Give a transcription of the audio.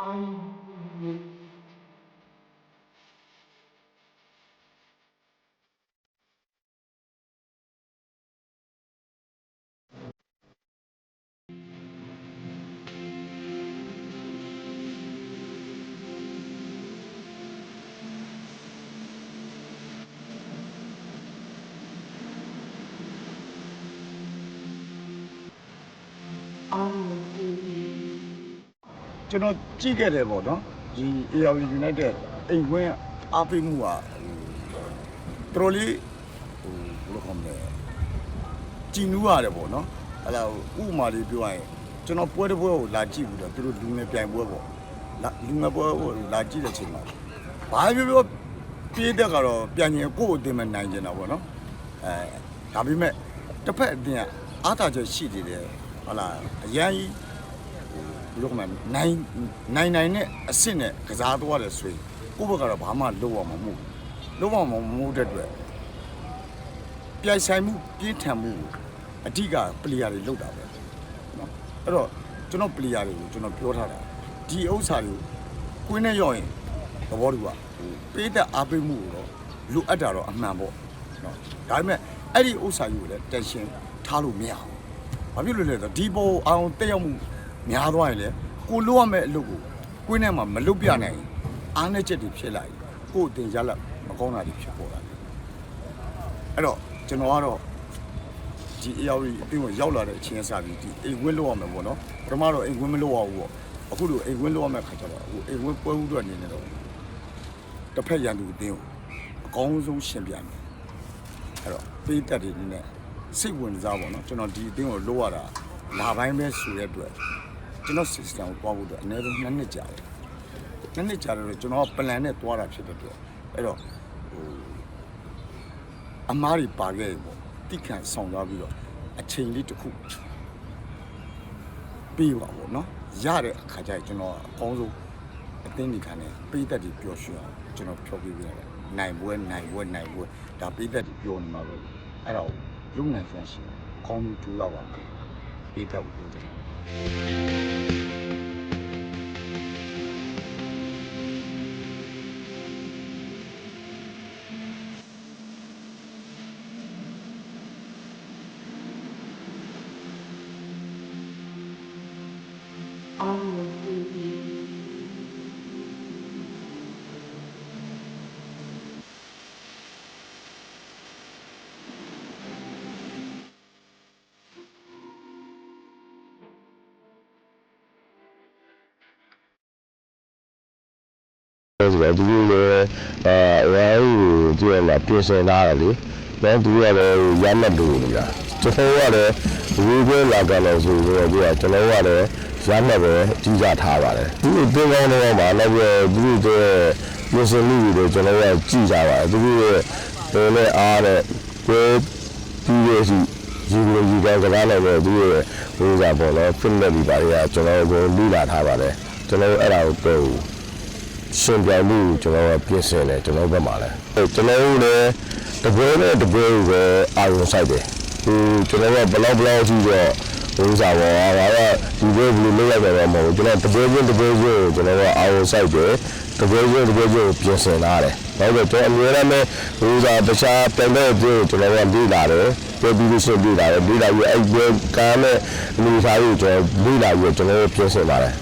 I'm ကျွန်တော်ကြည့်ခဲ့တယ်ပေါ့နော်ဒီ AR United အိမ်ဝင်းအားပေးမှုကဟိုတော်တော်လေးဟိုဘယ်လိုခေါ်မလဲကြည်နူးရတယ်ပေါ့နော်အဲ့ဒါဥပမာလေးပြောရရင်ကျွန်တော်ပွဲတစ်ပွဲကိုလာကြည့်ပြီးတော့သူတို့လူငယ်ပြိုင်ပွဲပေါ့လာလူငယ်ပွဲကိုလာကြည့်တဲ့ချိန်မှာဘာပြောပြောပြေးတဲ့ကတော့ပြန်ရင်ကိုယ့်အတင်မနိုင်ကျင်တာပေါ့နော်အဲဒါပေမဲ့တစ်ဖက်အတင်ကအားသာချက်ရှိနေတယ်ဟုတ်လားအရန်ကြီး ဘယ်လိုမှနိုင်နိုင်နိုင်နဲ့အစ်စ်နဲ့ကစားသွားတယ်ဆိုရင်ကိုယ့်ဘက်ကတော့ဘာမှလုပ်အောင်မမှုလုပ်အောင်မမှုတဲ့အတွက်ပြိုင်ဆိုင်မှုပြင်းထန်မှုအဓိကပလေယာတွေလောက်တာပဲနော်အဲ့တော့ကျွန်တော်ပလေယာတွေကိုကျွန်တော်ပြောထားတာဒီဥစ္စာတွေကိုကိုင်းနဲ့ရောက်ရင်သဘောတူပါပေးတဲ့အားပေးမှုကိုတော့လိုအပ်တာတော့အမှန်ပေါ့နော်ဒါပေမဲ့အဲ့ဒီဥစ္စာကြီးကိုလည်းတန်ရှင်းထားလို့မရဘူးဘာဖြစ်လို့လဲဆိုတော့ဒီပေါ်အောင်တက်ရောက်မှု များသွားရင်လေကိုလိုရမယ့်အလုပ်ကိုကိုင်းထဲမှာမလုပ်ပြနိုင်ရင်အားနဲ့ချက်တွေဖြစ်လာရင်ကို့အတင်ရလက်မကောင်းတာတွေဖြစ်ပေါ်လာတယ်။အဲ့တော့ကျွန်တော်ကတော့ဒီ AR အတင်းကိုရောက်လာတဲ့အချိန်အစားပြီးဒီအိမ်ဝင်းလောက်ရမယ်ပေါ့နော်။ပထမတော့အိမ်ဝင်းမလောက်ရဘူးပေါ့။အခုလိုအိမ်ဝင်းလောက်ရမယ့်ခါကျတော့အခုအိမ်ဝင်းပွဲဦးတော့အနေနဲ့တော့တစ်ဖက်ရန်သူအတင်းကိုအကောင်းဆုံးရှင်ပြမယ်။အဲ့တော့ပေးတက်တွေနည်းနည်းစိတ်ဝင်စားပါတော့ကျွန်တော်ဒီအတင်းကိုလိုရတာလာပိုင်းပဲဆိုတဲ့အတွက် ကျွန်တော် system ကိုတွားဖို့အတွက်အနည်းဆုံး2နှစ်ကြာတယ်။2နှစ်ကြာတယ်လို့ကျွန်တော်က plan နဲ့တွားတာဖြစ်တဲ့အတွက်အဲ့တော့ဟိုအမားတွေပါခဲ့ရင်ပေါ့တိခန့်ဆောင်သွားပြီးတော့အချိန်လေးတစ်ခုပြီးပါပေါ့နော်ရတဲ့အခါကျရင်ကျွန်တော်အကောင်းဆုံးအသိဉာဏ်ခံနဲ့ပိသက်တွေပျော်ရွှင်အောင်ကျွန်တော်ဖြောပြပေးရတယ်နိုင်ပွဲနိုင်ပွဲနိုင်ပွဲဒါပိသက်တွေပျော်နေမှာပဲအဲ့တော့လုံနိုင်ဆန်းရှိတယ်အကောင်းဆုံးကျိုးတော့ပါမယ်ပိသက်ကိုပြော ချင်တ ဆိုတော့သူတို့လည်းအဲရိုင်းကိုသူကလာပြင်ဆင်လာတယ်လေ။တော့သူကလည်းရမ်းတ်လို့နေတာ။ကျွန်တော်ကလည်းဝေပွဲလာကြလို့ဆိုတော့သူကကျွန်တော်ကလည်းရမ်းတ်ပဲကြီးကြထားပါတယ်။သူတို့တင်းကောင်းတော့မှာလည်းသူတို့ရဲ့ပြင်ဆင်မှုတွေကျွန်တော်ကကြည့်ကြပါတယ်။သူတို့ရဲ့ဘယ်နဲ့အားနဲ့ကိုပြီးရစီဒီလိုဒီကောင်ကစားနိုင်တယ်သူရဲ့ဟိုစားပေါ့နော် fitness တွေပါတွေကကျွန်တော်ကိုလူလာထားပါတယ်။ကျွန်တော်အဲ့ဒါကိုပြော ရှင်ပြိုင်မှုကိုကျွန်တော်ကပြင်ဆင်တယ်ကျွန်တော်ဘက်မှာလည်းအဲကျွန်တော်တို့လည်းတပွဲနဲ့တပွဲကိုပဲအာရုံစိုက်တယ်ဟိုကျွန်တော်ကဘလောက်ဘလောက်ရှိတော့ဟိုစားပေါ်ဟာကဒီပွဲဘယ်လိုလုပ်ရကြတော့မဟုတ်ဘူးကျွန်တော်တပွဲချင်းတပွဲချင်းကိုကျွန်တော်ကအာရုံစိုက်တယ်တပွဲချင်းတပွဲချင်းကိုပြင်ဆင်လာတယ်ဟုတ်တယ်ကျွန်တော်အများအားနဲ့ဟိုစားတခြားပြိုင်တဲ့ပွဲကိုကျွန်တော်ကလေ့လာတယ်ပြပြီးလို့ရှိရင်လေ့လာတယ်လေ့လာပြီးအဲ့ပွဲကားနဲ့လူစားကိုကျွန်တော်လေ့လာပြီးကျွန်တော်ပြင်ဆင်ပါတယ်